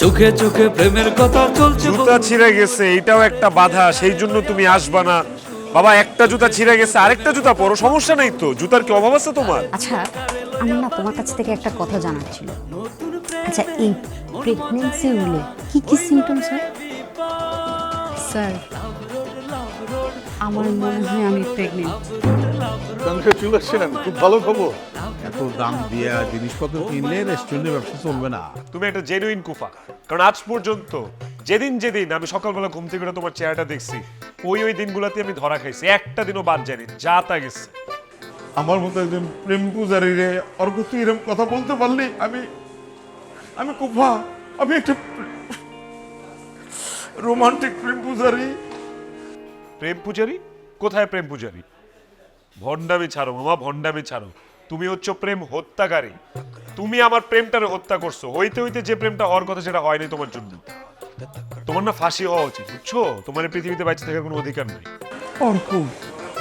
চোখে চোখে প্রেমের কথা চলছে জুতা ছিঁড়ে গেছে এটাও একটা বাধা সেই জন্য তুমি আসবা না। বাবা একটা জুতা ছিঁড়ে গেছে আরেকটা জুতা পরো সমস্যা নেই তো জুতার কি অভাব আছে তোমার? আচ্ছা আমার না তোমার কাছ থেকে একটা কথা জানার ছিল। আচ্ছা এই প্রেগনেন্সি হলে কি কি সিমটমস হয়? স্যার আমার মনে হয় আমি প্রেগনেন্ট কংগ্রেচুলেশন খুব ভালো খবর। এত দাম দিয়ে জিনিসপত্র কিনলে রেস্টুরেন্টের ব্যবসা চলবে না। তুমি একটা জেনুইন কুফা কারণ আজ পর্যন্ত যেদিন যেদিন আমি সকালবেলা ঘুম থেকে উঠে তোমার চেহারাটা দেখছি ওই ওই দিনগুলোতে আমি ধরা খাইছি। একটা দিনও বাদ যায়নি যা তা গেছে। আমার মতো একজন প্রেম পূজারী রে অর্ঘ তুই এরকম কথা বলতে পারলি আমি আমি কুফা আমি একটা রোমান্টিক প্রেম পূজারী। প্রেম পূজারি? কোথায় প্রেম পূজারি? ভণ্ডামি ছাড়ো মামা ভণ্ডামি ছাড়ো। তুমি হচ্ছে প্রেম হত্যাকারী। তুমি আমার প্রেমটারে হত্যা করছ। হইতে হইতে যে প্রেমটা হওয়ার কথা সেটা হয়নি তোমার জন্য। তোমার না ফাঁসি হওয়া উচিত বুঝছ? তোমার এই পৃথিবীতে বেঁচে থাকার কোনো অধিকার নেই। অর্ঘ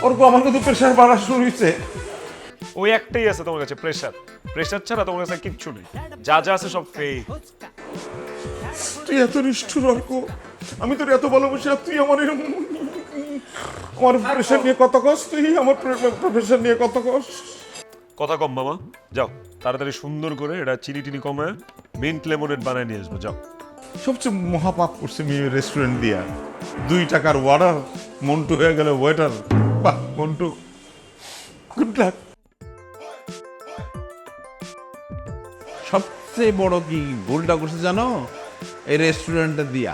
অর্ঘ আমার কিন্তু প্রেশার বাড়া শুরু হয়েছে ওই একটাই আছে তোমার কাছে প্রেশার। প্রেশার ছাড়া তোমার কাছে কিচ্ছু নেই। যা যা আছে সব ফেক তুই এত নিষ্ঠুর অর্ঘ আমি তোর এত ভালোবাসি আর তুই আমার এরম আমার প্রেশার নিয়ে কত কস তুই আমার প্রেশার নিয়ে কত কস কথা কম মামা। যাও তাড়াতাড়ি সুন্দর করে এটা চিনি টিনি কমায় মিন্ট লেমনেড বানায় নিয়ে আসব যাও। সবচেয়ে মহাপাপ করছে মেয়ে রেস্টুরেন্ট দিয়া। দুই টাকার ওয়ার্ডার মন্টু হয়ে গেল ওয়েটার বাহ মন্টু। গুড লাক সবচেয়ে বড় কি ভুলটা করছে জানো? এই রেস্টুরেন্টটা দিয়া।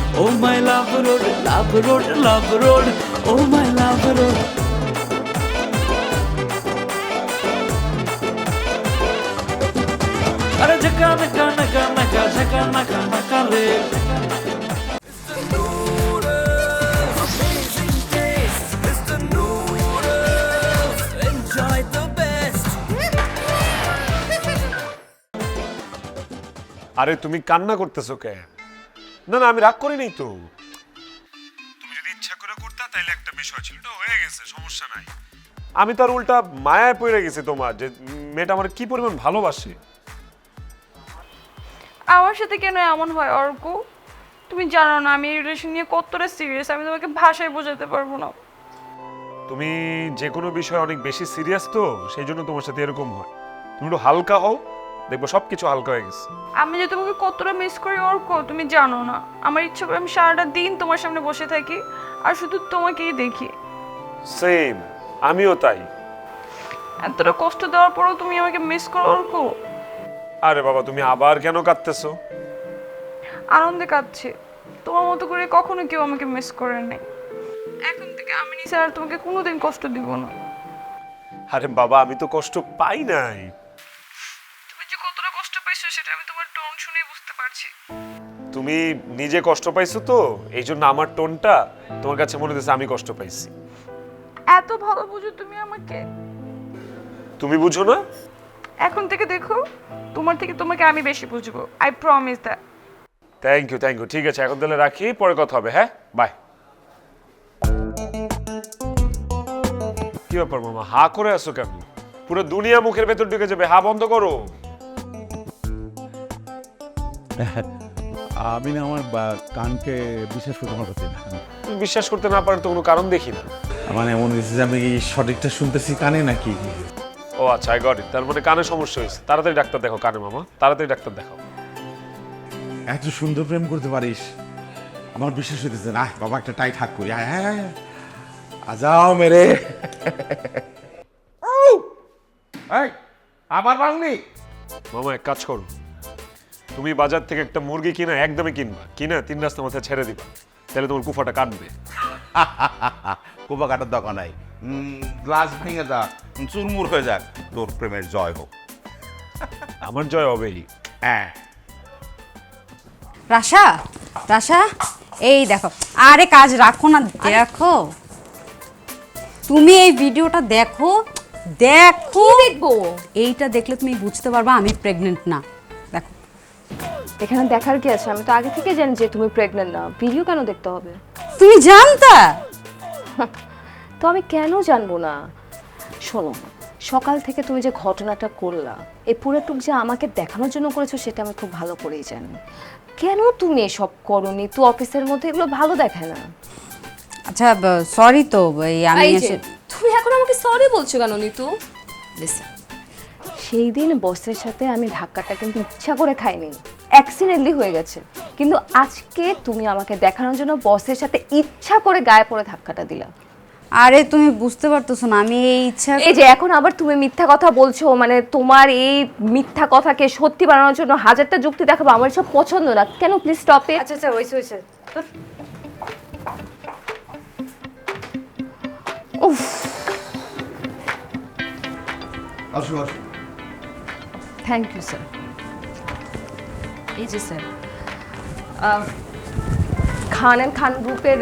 Oh my love road love road love road oh my love road আরে ঝকা নকা নকা নকা ঝকা নকা নকা রে. আরে তুমি কান্না করতেছো কে? না না আমি রাগ করি নাই তো। তুমি যদি ইচ্ছা করে করতা তাইলে একটা বিষয় ছিল এটা হয়ে গেছে সমস্যা নাই। আমি তো আর উল্টা মায়ায় পড়ে গেছি তোমার যে মেয়েটা আমার কি পরিমাণ ভালোবাসে। আমার সাথে কেন এমন হয় অর্ক? তুমি জানো না আমি এই রিলেশন নিয়ে কতটা সিরিয়াস আমি তোমাকে ভাষায় বোঝাতে পারব না। তুমি যে কোনো বিষয়ে অনেক বেশি সিরিয়াস তো সেই জন্য তোমার সাথে এরকম হয়। তুমি একটু হালকা হও। দেখব সব কিছু হালকা হয়ে গেছে। আমি যে তোমাকে কতটা মিস করি অর্ক তুমি জানো না। আমার ইচ্ছে করে আমি সারাটা দিন তোমার সামনে বসে থাকি আর শুধু তোমাকেই দেখি। সেম আমিও তাই। এতটা কষ্ট দেওয়ার পরেও তুমি আমাকে মিস করো অর্ক আরে বাবা তুমি আবার কেন কাঁদতেছো? আনন্দে কাঁদছে। তোমার মতো করে কখনো কেউ আমাকে মিস করে নেই। এখন থেকে আমি নিচে আর তোমাকে কোনোদিন কষ্ট দিব না। আরে বাবা আমি তো কষ্ট পাই নাই। তুমি নিজে কষ্ট পাইছো তো এই জন্য আমার টোনটা তোমার কাছে মনে হচ্ছে আমি কষ্ট পাইছি। এত ভালো বুঝো তুমি আমাকে। তুমি বুঝো না? এখন থেকে দেখো তোমার থেকে তোমাকে আমি বেশি বুঝব I promise that thank you thank you ঠিক আছে এখন তাহলে রাখি পরে কথা হবে হ্যাঁ? বাই কি ব্যাপার মামা হা করে আসো কেন? পুরো দুনিয়া মুখের ভেতর ঢুকে যাবে হা বন্ধ করো। আমি না আমার বা- কানকে বিশ্বাস করতে পারতেছি না। বিশ্বাস করতে না পারেন তো কোনো কারণ দেখি না। মানে এমন হয়েছে যে আমি কি সঠিকটা শুনতেছি কানে নাকি? ও আচ্ছা আই গট ইট তার মানে কানে সমস্যা হয়েছে। তাড়াতাড়ি ডাক্তার দেখো কানে মামা। তাড়াতাড়ি ডাক্তার দেখাও। এত সুন্দর প্রেম করতে পারিস। আমার বিশ্বাস হইতেছে না বাবা একটা টাইট হাক করি। আয় আয় আয় আয়। আজাও মেরে। আবার বাংলি? মামা এক কাজ করো। তুমি বাজার থেকে একটা মুরগি কিনা একদমই কিনবা। কিনা তিন রাস্তা মাথায় ছেড়ে দিবা। তাহলে তোমার কুফাটা কাটবে। কোপা কাটার দরকার নাই। গ্লাস ভেঙে যাক চুরমুর হয়ে যাক। তোর প্রেমের জয় হোক। আমার জয় হবেই। হ্যাঁ। রাশা রাশা এই দেখো আরে কাজ রাখো না দেখো। তুমি এই ভিডিওটা দেখো দেখো। দেখব? এইটা দেখলে তুমি বুঝতে পারবা আমি প্রেগনেন্ট না। এখানে দেখার কি আছে? আমি তো আগে থেকে জানি যে তুমি প্রেগনেন্ট না। ভিডিও কেন দেখতে হবে? তুমি জানতা? তো আমি কেন জানব না? শোনো সকাল থেকে তুমি যে ঘটনাটা করলা এই পুরোটুক যে আমাকে দেখানোর জন্য করেছ সেটা আমি খুব ভালো করেই জানি। কেন তুমি এসব করনি? তো অফিসের মধ্যে এগুলো ভালো দেখায় না। আচ্ছা সরি তো এই আমি তুমি এখন আমাকে সরি বলছো কেন নিতু? সেই দিন বসের সাথে আমি ধাক্কাটা কিন্তু ইচ্ছা করে খাইনি। অ্যাক্সিডেন্টলি হয়ে গেছে। কিন্তু আজকে তুমি আমাকে দেখানোর জন্য বসের সাথে ইচ্ছা করে গায়ে পড়ে ধাক্কাটা দিলা। আরে তুমি বুঝতে পারতেছো না আমি এই ইচ্ছা এই যে এখন আবার তুমি মিথ্যা কথা বলছো মানে তোমার এই মিথ্যা কথাকে সত্যি বানানোর জন্য হাজারটা যুক্তি দেখাবো আমার সব পছন্দ না। কেন প্লিজ স্টপ ইট আচ্ছা আচ্ছা হয়েছে হয়েছে আসো আসো। থ্যাংক ইউ স্যার এই যে স্যার খান অ্যান্ড খান গ্রুপের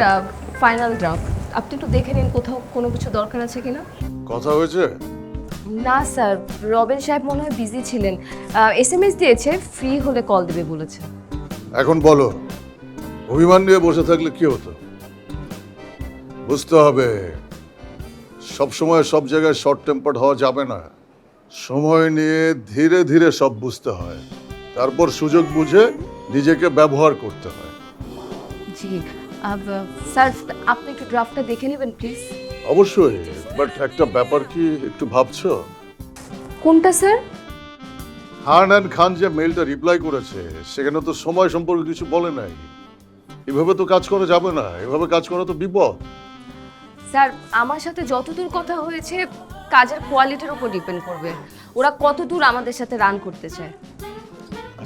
ফাইনাল ড্রাফট আপনি একটু দেখে নিন কোথাও কোনো কিছু দরকার আছে কিনা? কথা হয়েছে? না স্যার রবেন সাহেব মনে হয় বিজি ছিলেন। এস এম এস দিয়েছে ফ্রি হলে কল দেবে বলেছে। এখন বলো অভিমান নিয়ে বসে থাকলে কি হতো? বুঝতে হবে সব সময় সব জায়গায় শর্ট টেম্পার্ড হওয়া যাবে না। সময় নিয়ে ধীরে ধীরে সব বুঝতে হয়। তারপর সুযোগ বুঝে নিজেকে ব্যবহার করতে হয়। জি স্যার আপনি একটু ড্রাফটটা দেখে নেবেন প্লিজ। অবশ্যই বাট একটা ব্যাপার কি একটু ভাবছ? কোনটা স্যার? অ্যান্ড খান যে মেলটা রিপ্লাই করেছে সেখানে তো সময় সম্পর্কে কিছু বলে নাই। এভাবে তো কাজ করা যাবে না এভাবে কাজ করা তো বিপদ। স্যার আমার সাথে যতদূর কথা হয়েছে কাজের কোয়ালিটির উপর ডিপেন্ড করবে। ওরা কতদূর আমাদের সাথে রান করতে চায়।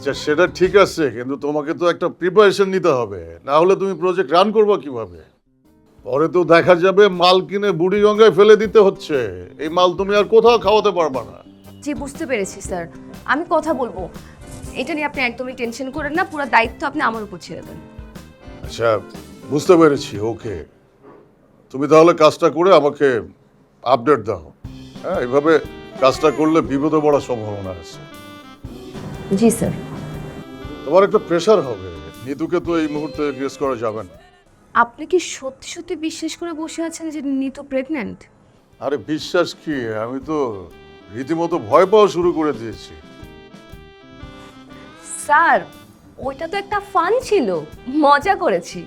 আচ্ছা সেটা ঠিক আছে কিন্তু তোমাকে তো একটা প্রিপারেশন নিতে হবে। না হলে তুমি প্রজেক্ট রান করবে কীভাবে? পরে তো দেখা যাবে মাল কিনে বুড়িগঙ্গায় ফেলে দিতে হচ্ছে। এই মাল তুমি আর কোথাও খাওয়াতে পারবে না। জি বুঝতে পেরেছি স্যার। আমি কথা বলব। এটা নিয়ে আপনি একদমই টেনশন করেন না পুরো দায়িত্ব আপনি আমার উপর ছেড়ে দেন। আচ্ছা বুঝতে পেরেছি ওকে। তুমি তাহলে কাজটা করে আমাকে আপডেট দাও। হ্যাঁ এভাবে কাজটা করলে বিপদে পড়ার সম্ভাবনা আছে। জি স্যার। তোমার একটা প্রেশার হবে। নিতুকে তো এই মুহূর্তে গেস করা যাবে না। আপনি কি সত্যি সত্যি বিশ্বাস করে বসে আছেন যে নিতু প্রেগন্যান্ট আরে বিশ্বাস কি? আমি তো রীতিমতো ভয় পাওয়া শুরু করে দিয়েছি। স্যার ওইটা তো একটা ফান ছিল। মজা করেছি।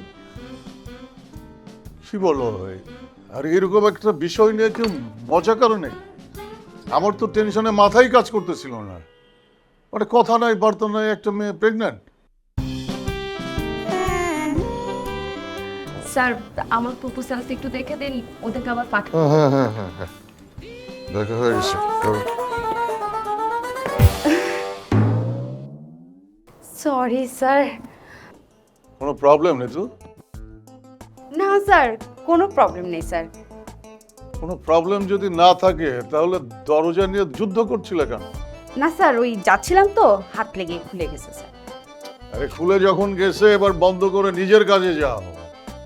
কি বলো? আর এরকম একটা বিষয় নিয়ে কেউ মজা কারণে আমার তো টেনশনে মাথায় কাজ করতেছিল না। মানে কথা নয় বার্তা নাই একটা মেয়ে প্রেগন্যান্ট স্যার আমার প্রপোজালটা একটু দেখে দিন ওদেরকে আবার পাঠান হ্যাঁ হ্যাঁ হ্যাঁ হ্যাঁ দেখা হয়ে গেছে সরি স্যার। কোনো প্রবলেম নেই তো? না স্যার কোনো প্রবলেম নেই স্যার। কোনো প্রবলেম যদি না থাকে তাহলে দরজা নিয়ে যুদ্ধ করছিলে কেন? না স্যার ওই যাচ্ছিলাম তো হাত লেগে খুলে গেছে স্যার। আরে খুলে যখন গেছে এবার বন্ধ করে নিজের কাজে যাও।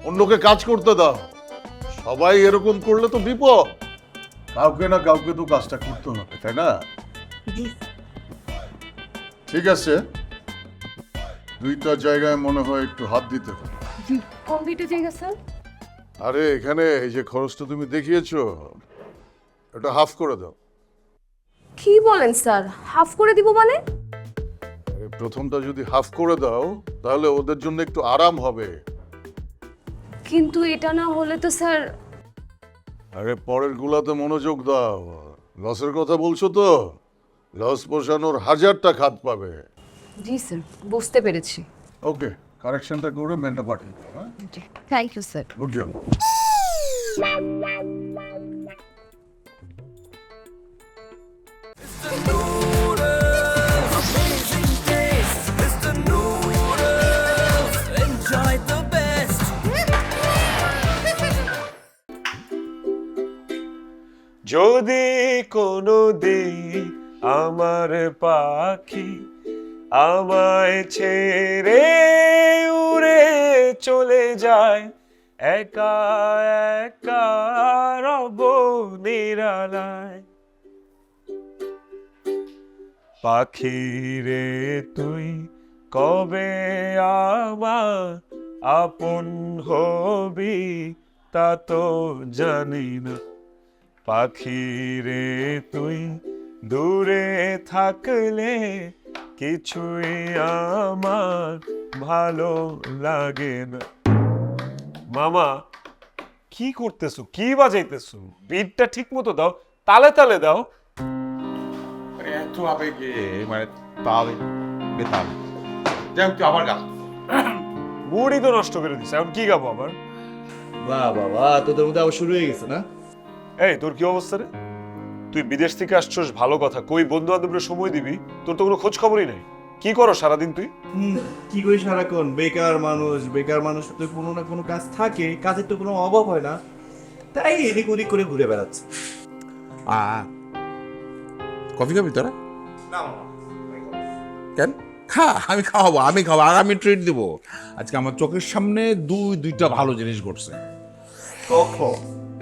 অন্যকে কাজ করতে দাও। সবাই এরকম করলে তো বিপদ। কাউকে না কাউকে তো কাজটা করতে হবে তাই না? ঠিক আছে। দুইটা জায়গায় মনে হয় একটু হাত দিতে হবে। কোন দুইটা জায়গা স্যার? আরে এখানে এই যে খরচটা তুমি দেখিয়েছো এটা হাফ করে দাও। কি বলেন স্যার? হাফ করে দিব মানে? প্রথমটা যদি হাফ করে দাও তাহলে ওদের জন্য একটু আরাম হবে। কিন্তু এটা না হলে তো স্যার আরে পরের গুলাতে মনোযোগ দাও। লসের কথা বলছো তো? লস পোষানোর হাজারটা খাত পাবে। জি স্যার বুঝতে পেরেছি। ওকে কারেকশনটা করে মেনটা পাঠিয়ে দাও হ্যাঁ? Thank you sir. Good job. কোনো দিন আমার পাখি আমায় ছেড়ে উড়ে চলে যায়, একা একা রব নিরালায়। পাখি রে তুই কবে আমার আপন হবি তা তো জানি না। পাখি রে তুই দূরে থাকলে কিছুই আমার ভালো লাগে না। মামা কি করতেছো? কি বাজাইতেছো? বিটটা ঠিক মতো দাও তালে তালে দাও। আরে এত আবেগে মানে তালে বেতাল। যাই হোক আবার গা। মুড়ি তো নষ্ট করে দিছে এখন কি গাবো আবার? বাহ বাবা তোদের মধ্যে আবার শুরু হয়ে গেছে না? এই তোর কি অবস্থা রে? তুই বিদেশ থেকে আসছস ভালো কথা। কই বন্ধু বান্ধবের সময় দিবি? তোর তো কোনো খোঁজ খবরই নাই। কি করো সারাদিন তুই? হুম, কি করি সারাক্ষণ? বেকার মানুষ বেকার মানুষ তো কোনো না কোনো কাজ থাকে কাজের তো কোনো অভাব হয় না। তাই এদিক ওদিক করে ঘুরে বেড়াচ্ছে। আ কফি খাবি তোরা? না কেন? খা আমি খাওয়াবো আমি খাওয়াবো আর আমি ট্রিট দিব। আজকে আমার চোখের সামনে দুই দুইটা ভালো জিনিস ঘটছে। কখন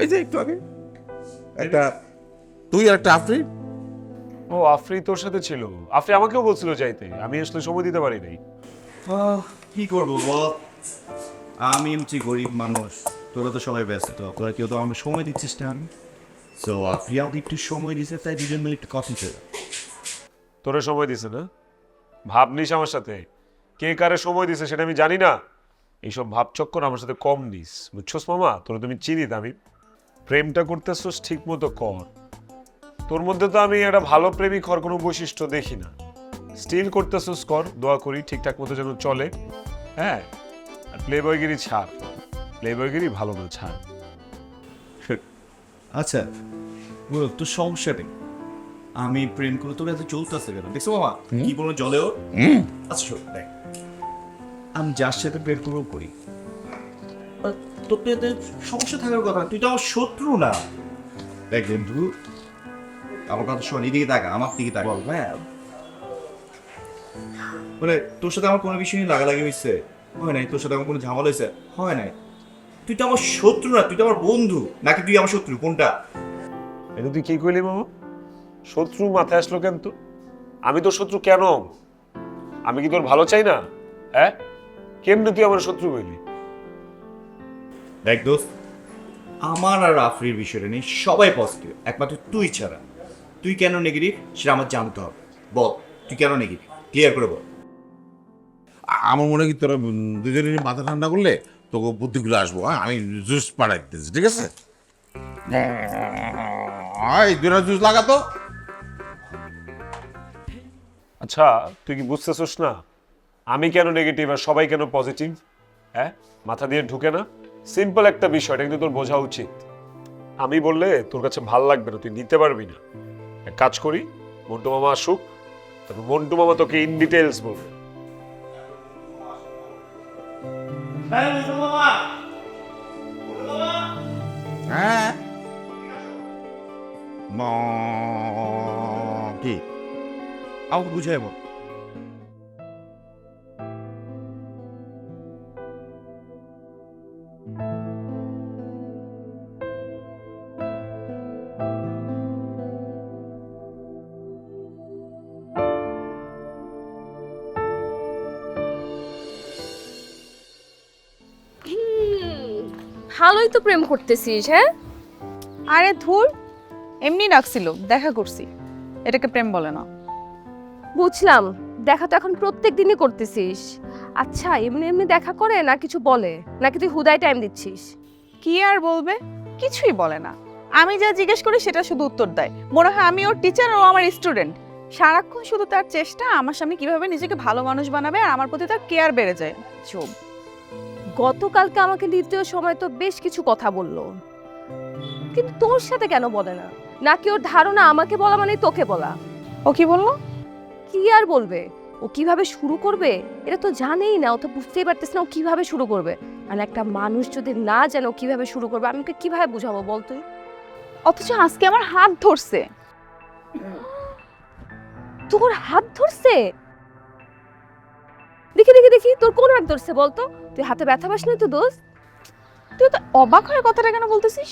এই যে একটু আগে। একটা তুই আর একটা আফরি ও আফরি তোর সাথে ছিল। আফরি আমাকেও বলছিল যাইতে। আমি আসলে সময় দিতে পারি নাই। আহ, কি করব বল? আমি হচ্ছি গরিব মানুষ। তোরা তো সবাই ব্যস্ত। তোরা কেউ তো আমি সময় দিচ্ছিস না। সো প্রিয়াও একটু সময় দিছে তাই দুজন মিলে একটু কফি খেলাম। তোরে সময় দিছে না? ভাবনিস আমার সাথে। কে কারে সময় দিছে সেটা আমি জানি না। এইসব ভাবচক্কর আমার সাথে কম নিস। বুঝছস মামা? তোরা তুমি চিনি আমি প্রেমটা করতেছস ঠিক মতো কর। তোর মধ্যে তো আমি একটা ভালো প্রেমিক হওয়ার কোনো বৈশিষ্ট্য দেখি না। স্টিল করতেছস কর দোয়া করি ঠিকঠাক মতো যেন চলে। হ্যাঁ? আর প্লে বয়গিরি ছাড়। প্লে বয়গিরি ভালো না ছাড়। আচ্ছা বল তোর সমস্যা নেই আমি প্রেম করে তোর এত চলতেছে কেন? দেখছ বাবা কি বলব জলেও আচ্ছা দেখ। আমি যার সাথে প্রেম করব করি তোর তো এতে সমস্যা থাকার কথা তুই তো আমার শত্রু না। দেখ বন্ধু আমার কথা শোন এদিকে তাকা আমার দিকে তাকা। হ্যাঁ। মানে তোর সাথে আমার কোনো বিষয় নিয়ে লাগালাগি হয়েছে হয় নাই তোর সাথে আমার কোনো ঝামেলা হয়েছে হয় নাই। তুই তো আমার শত্রু না তুই তো আমার বন্ধু। নাকি তুই আমার শত্রু? কোনটা? এটা তুই কি কইলি মামা? শত্রু মাথায় আসলো কেন তো? আমি তোর শত্রু কেন? আমি কি তোর ভালো চাই না? হ্যাঁ? কেমনে তুই আমার শত্রু কইলি দেখ দোস্ত আমার আর আফরির বিষয়টা নেই সবাই পজিটিভ একমাত্র তুই ছাড়া। তুই কেন নেগেটিভ সেটা আমার জানতে হবে। বল তুই কেন নেগেটিভ ক্লিয়ার করে বল। আমার মনে হয় কি তোরা উম, দুজনে মাথা ঠান্ডা করলে তোকে বুদ্ধিগুলো আসব হ্যাঁ? আমি জুস পাড়াই দিতেছি ঠিক আছে? এই দুটা জুস লাগাতো আচ্ছা তুই কি বুঝতেছস না? আমি কেন নেগেটিভ আর সবাই কেন পজিটিভ হ্যাঁ? মাথা দিয়ে ঢুকে না। সিম্পল একটা বিষয় এটা কিন্তু তোর বোঝা উচিত। আমি বললে তোর কাছে ভালো লাগবে না তুই নিতে পারবি না। এক কাজ করি মন্টু মামা আসুক তারপর মন্টু মামা তোকে ইন ডিটেলস বলবে। হ্যাঁ কি? আমাকে বুঝাই বল। ভালোই তো প্রেম করতেছিস হ্যাঁ? আরে ধুর এমনি ডাকছিল দেখা করছি। এটাকে প্রেম বলে না। বুঝলাম দেখা তো এখন প্রত্যেক দিনই করতেছিস। আচ্ছা এমনি এমনি দেখা করে না কিছু বলে? নাকি তুই হুদায় টাইম দিচ্ছিস? কি আর বলবে? কিছুই বলে না। আমি যা জিজ্ঞেস করি সেটা শুধু উত্তর দেয়। মনে হয় আমি ওর টিচার ও আমার স্টুডেন্ট সারাক্ষণ শুধু তার চেষ্টা আমার সামনে কীভাবে নিজেকে ভালো মানুষ বানাবে আর আমার প্রতি তার কেয়ার বেড়ে যায়। চুপ। গতকালকে আমাকে দ্বিতীয় সময় তো বেশ কিছু কথা বলল। কিন্তু তোর সাথে কেন বলে না? নাকি ওর ধারণা আমাকে বলা মানে তোকে বলা? ও কি বলল? কি আর বলবে? ও কীভাবে শুরু করবে? এটা তো জানেই না ও তো বুঝতেই পারতেছ না ও কীভাবে শুরু করবে। আর একটা মানুষ যদি না জানে কীভাবে শুরু করবে আমি ওকে কীভাবে বুঝাবো বল তুই? অথচ আজকে আমার হাত ধরছে। তোর হাত ধরছে? দেখি দেখি দেখি তোর কোন হাত ধরছে বলতো? তুই হাতে ব্যথা পাস না তো দোষ তুই তো অবাক হয়ে কথাটা কেন বলতেছিস?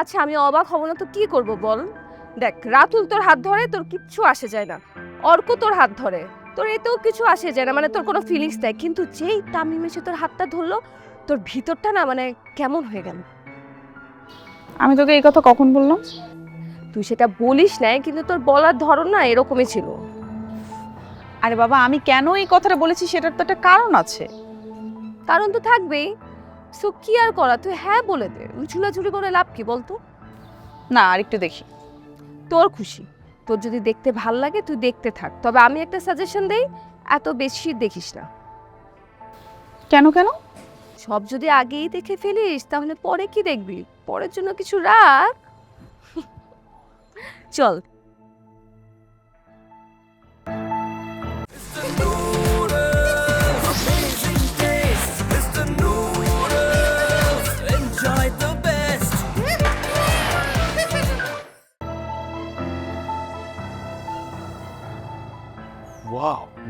আচ্ছা আমি অবাক হব না তো কি করব বল? দেখ রাতুল তোর হাত ধরে তোর কিচ্ছু আসে যায় না। অর্ক তোর হাত ধরে। তোর এতেও কিছু আসে যায় না মানে তোর কোনো ফিলিংস নেই। কিন্তু যেই তামিম এসে তোর হাতটা ধরলো তোর ভিতরটা না মানে কেমন হয়ে গেল? আমি তোকে এই কথা কখন বললাম? তুই সেটা বলিস নাই কিন্তু তোর বলার ধরন না এরকমই ছিল। আরে বাবা আমি কেন এই কথাটা বলেছি? সেটার তো একটা কারণ আছে। কারণ তো থাকবেই। সো কি আর করা? তুই হ্যাঁ বলে দে। ঝুলাঝুলি করে লাভ কি বলতো? না আর একটু দেখি। তোর খুশি। তোর যদি দেখতে ভালো লাগে তুই দেখতে থাক। তবে আমি একটা সাজেশন দেই এত বেশি দেখিস না। কেন কেন? সব যদি আগেই দেখে ফেলিস তাহলে পরে কি দেখবি? পরের জন্য কিছু রাখ। চল।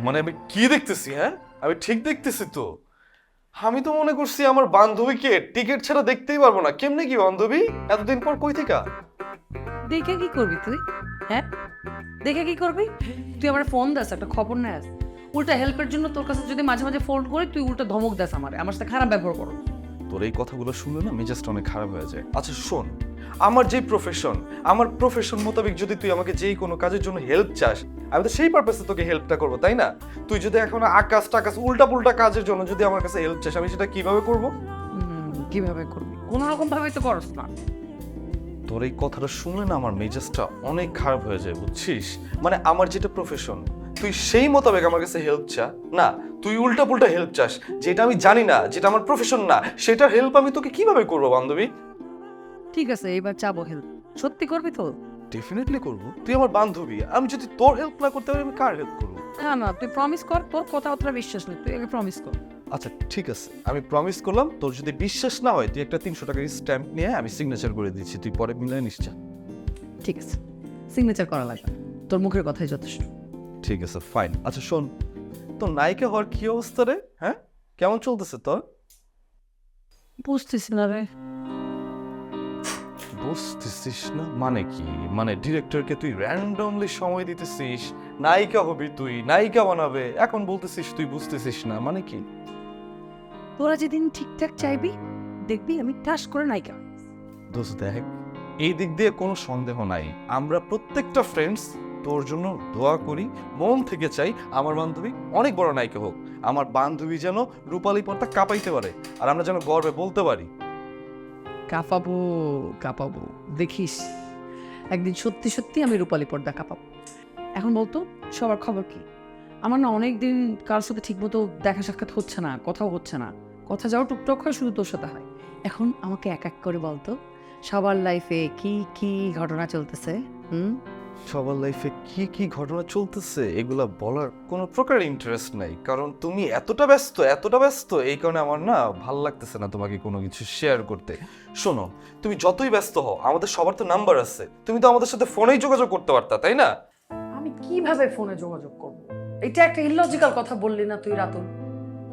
মানে আমি কি দেখতেছি হ্যাঁ? আমি ঠিক দেখতেছি তো। আমি তো মনে করছি আমার বান্ধবীকে টিকিট ছাড়া দেখতেই পারব না। কেমনে কি বান্ধবী? এতদিন পর কই থেকে? দেখে কি করবি তুই? হ্যাঁ? দেখে কি করবি? তুই আমার ফোন দাস একটা খবর নেস। উল্টা হেল্পের জন্য তোর কাছে যদি মাঝে মাঝে ফোন করি তুই উল্টা ধমক দাস আমার। আমার সাথে খারাপ ব্যবহার করো। তোর এই কথাগুলো শুনলে না মেজাজটা অনেক খারাপ হয়ে যায়। আচ্ছা শোন। আমার যে প্রফেশন আমার প্রফেশন মোতাবেক যদি তুই আমাকে যেই কোনো কাজের জন্য হেল্প চাস আমি তো সেই পারপাসে তোকে হেল্পটা করব তাই না? তুই যদি এখন আকাশ টাকাশ উল্টা পুল্টা কাজের জন্য যদি আমার কাছে হেল্প চাস আমি সেটা কীভাবে করব? কীভাবে করবি? কোনো রকম ভাবে তো করস না। তোর এই কথাটা শুনলে না আমার মেজাজটা অনেক খারাপ হয়ে যায় বুঝছিস? মানে আমার যেটা প্রফেশন তুই সেই মোতাবেক আমার কাছে হেল্প চা না তুই উল্টা পুল্টা হেল্প চাস যেটা আমি জানি না যেটা আমার প্রফেশন না সেটার হেল্প আমি তোকে কীভাবে করব বান্ধবী? ঠিক আছে এবার চাবো হেল্প সত্যি করবি তো? ডেফিনেটলি করব। তুই আমার বান্ধবী আমি যদি তোর হেল্প না করতে পারি আমি কার হেল্প করব? না না তুই প্রমিস কর তোর কথা অতটা বিশ্বাস নেই তুই আগে প্রমিস কর। আচ্ছা ঠিক আছে আমি প্রমিস করলাম তোর যদি বিশ্বাস না হয় তুই একটা তিনশো টাকার স্ট্যাম্প নিয়ে আমি সিগনেচার করে দিচ্ছি তুই পরে মিলে নিশ্চয় ঠিক আছে সিগনেচার করা লাগবে তোর মুখের কথাই যথেষ্ট। ঠিক আছে ফাইন আচ্ছা শোন তোর নায়িকা হওয়ার কি অবস্থা রে? হ্যাঁ? কেমন চলতেছে তোর? বুঝতেছি না রে। বুঝতেছিস না? মানে কি? মানে ডিরেক্টরকে তুই র্যান্ডমলি সময় দিতেছিস নায়িকা হবি তুই নায়িকা বানাবে এখন বলতেছিস তুই বুঝতেছিস না মানে কি? তোরা যেদিন ঠিকঠাক চাইবি দেখবি আমি ঠাস করে নাইকা দোস্ত দেখ এই দিক দিয়ে কোনো সন্দেহ নাই। আমরা প্রত্যেকটা ফ্রেন্ডস তোর জন্য দোয়া করি মন থেকে চাই আমার বান্ধবী অনেক বড় নায়িকা হোক। আমার বান্ধবী যেন রূপালী পর্দা কাঁপাইতে পারে আর আমরা যেন গর্বে বলতে পারি। কাঁপাবো কাঁপাবো। দেখিস, একদিন সত্যি সত্যি আমি রূপালী পর্দা কাঁপাবো। এখন বলতো, সবার খবর কি? আমার না অনেক দিন কারোর সাথে ঠিকমতো দেখা সাক্ষাৎ হচ্ছে না, কথাও হচ্ছে না। কথা যাও টুকটক হয়, শুধু তোর সাথে হয়। এখন আমাকে এক এক করে বলতো, সবার লাইফে কি কি ঘটনা চলতেছে, হুম? সবার লাইফে কি কি ঘটনা চলতেছে এগুলা বলার কোনো প্রকার ইন্টারেস্ট নাই। কারণ তুমি এতটা ব্যস্ত এতটা ব্যস্ত এই কারণে আমার না ভালো লাগতেছে না তোমাকে কোনো কিছু শেয়ার করতে। শোনো তুমি যতই ব্যস্ত হও আমাদের সবার তো নাম্বার আছে। তুমি তো আমাদের সাথে ফোনেই যোগাযোগ করতে পারতা তাই না? আমি কীভাবে ফোনে যোগাযোগ করব? এটা একটা ইলজিক্যাল কথা বললি না তুই রাতুল।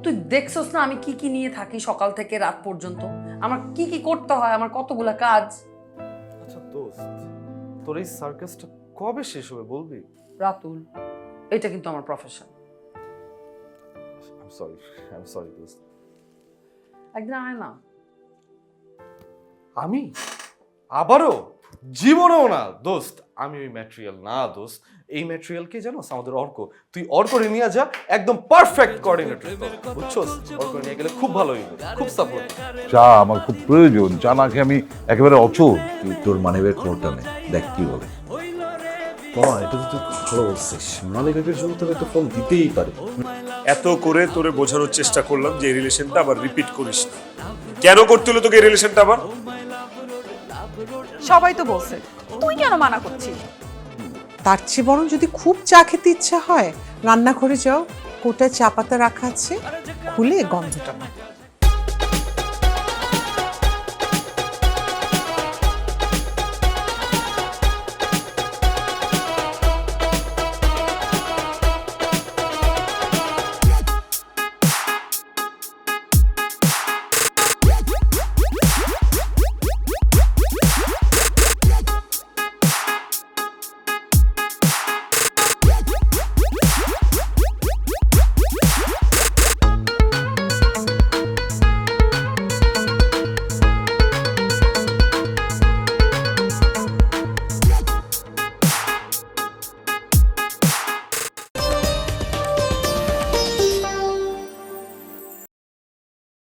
তুই দেখছস না আমি কি কি নিয়ে থাকি সকাল থেকে রাত পর্যন্ত? আমার কি কি করতে হয়? আমার কতগুলা কাজ? আচ্ছা দোস্ত তোর এই সার্কাসটা কবে শেষ হবে বলবি? রাতুল এটা কিন্তু আমার profession I sorry I sorry দোস্ত। একদিন আয় না। আমি? আবারও? জীবনেও না। দোস্ত আমি ওই ম্যাটেরিয়াল না দোস্ত। এই ম্যাটেরিয়ালকে জানো? আমাদের অর্ক। তুই অর্করে নিয়ে যা একদম পারফেক্ট কোঅর্ডিনেটর বুঝছস? অর্ক নিয়ে গেলে খুব ভালো হইবে খুব সাপোর্ট চা আমার খুব প্রয়োজন চা না খেয়ে আমি একেবারে অচল। তুই তোর মানিবের খবরটা নে দেখ কি বলে। বাবা এটা তো তুই ভালো বলছিস মালিকের জন্য তোকে তো ফোন দিতেই পারে। এত করে তোরে বোঝানোর চেষ্টা করলাম যে এই রিলেশনটা আবার রিপিট করিস না। কেন করতে হলো তোকে এই রিলেশনটা আবার? সবাই তো বলছে তুই কেন মানা করছিস? তার চেয়ে বরং যদি খুব চা খেতে ইচ্ছা হয় রান্নাঘরে যাও কোটায় চা পাতা রাখা আছে খুলে গন্ধটা নাও।